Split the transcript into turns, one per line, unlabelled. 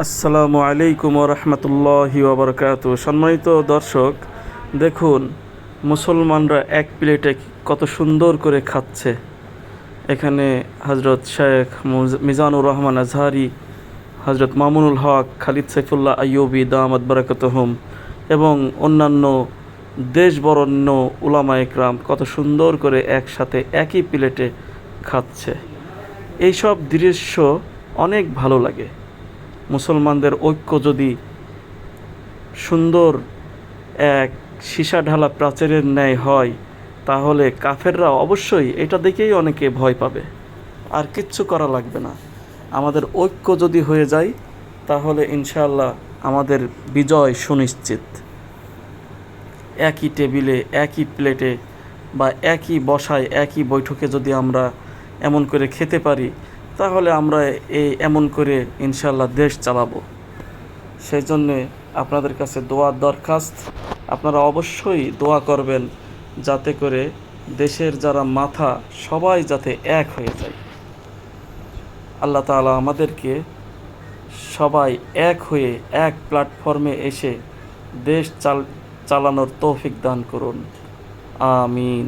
আসসালামু আলাইকুম রহমতুল্লাহি ওবরকাত সম্মানিত দর্শক, দেখুন, মুসলমানরা এক প্লেটে কত সুন্দর করে খাচ্ছে। এখানে হজরত শেখ মুজ- মিজানুর রহমান আজহারি হজরত মামুনুল হক, খালিদ সাইফুল্লাহ আইয়ুবি দামাদ বারাকাতহম এবং অন্যান্য দেশ বরণ্য উলামা একরাম কত সুন্দর করে একসাথে একই প্লেটে খাচ্ছে। এইসব দৃশ্য অনেক ভালো লাগে। মুসলমানদের ঐক্য যদি সুন্দর এক সীসা ঢালা প্রাচীরের ন্যায় হয়, তাহলে কাফেররা অবশ্যই এটা দেখেই অনেকে ভয় পাবে। আর কিচ্ছু করা লাগবে না। আমাদের ঐক্য যদি হয়ে যায়, তাহলে ইনশাল্লাহ আমাদের বিজয় সুনিশ্চিত। একই টেবিলে, একই প্লেটে বা একই বসায়, একই বৈঠকে যদি আমরা এমন করে খেতে পারি তাহলে আমরা এই এমন করে ইনশাল্লাহ দেশ চালাবো। সেই জন্যে আপনাদের কাছে দোয়ার দরখাস্ত। আপনারা অবশ্যই দোয়া করবেন যাতে করে দেশের যারা মাথা, সবাই যাতে এক হয়ে যায়। আল্লাহ তাআলা আমাদেরকে সবাই এক হয়ে এক প্ল্যাটফর্মে এসে দেশ চাল, চালানোর তৌফিক দান করুন। আমিন।